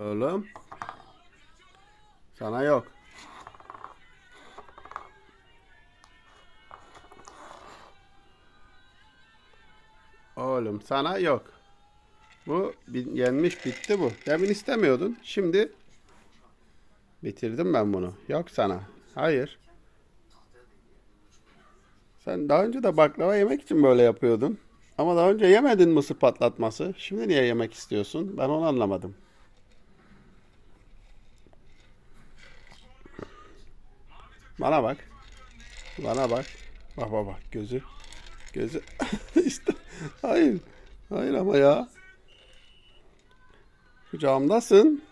Oğlum. Sana yok. Oğlum sana yok. Bu yenmiş bitti bu. Demin istemiyordun. Şimdi bitirdim ben bunu. Yok sana. Hayır. Sen daha önce de baklava yemek için böyle yapıyordun. Ama daha önce yemedin mısır patlatması. Şimdi niye yemek istiyorsun? Ben onu anlamadım. Bana bak. Bana bak. Bak bak bak gözü. Gözü. işte. Hayır. Hayır ama ya. Kucağımdasın.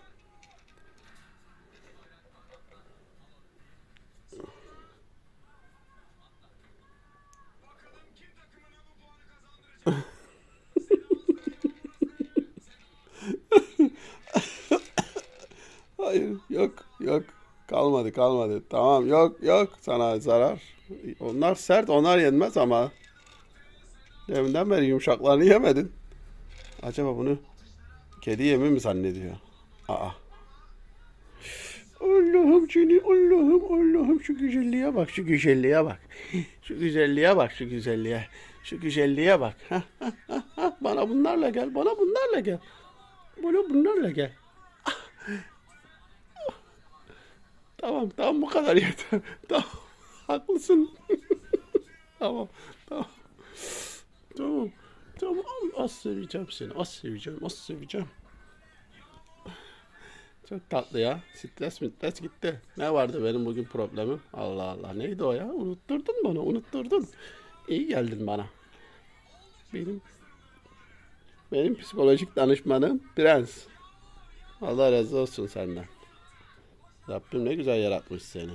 Hayır yok yok kalmadı kalmadı. Tamam yok yok. Sana zarar. Onlar sert onlar yenmez ama. Deminden beri yumuşaklarını yemedin. Acaba bunu kedi yemi mi zannediyor? Aa. Allah'ım seni Allah'ım Allah'ım şu güzelliğe bak şu güzelliğe bak. Şu güzelliğe bak şu güzelliğe. Şu güzelliğe bak. Bana bunlarla gel bana bunlarla gel. Bana bunlarla gel Tamam tamam bu kadar yeter. Tamam haklısın. tamam tamam. Tamam tamam az seveceğim seni az seveceğim az seveceğim. Çok tatlı ya. Stres stres gitti. Ne vardı benim bugün problemim? Allah Allah. Neydi o ya? Unutturdun bana. Unutturdun. İyi geldin bana. Benim benim psikolojik danışmanım Prens. Allah razı olsun senden. Rabbim ne güzel yaratmış seni.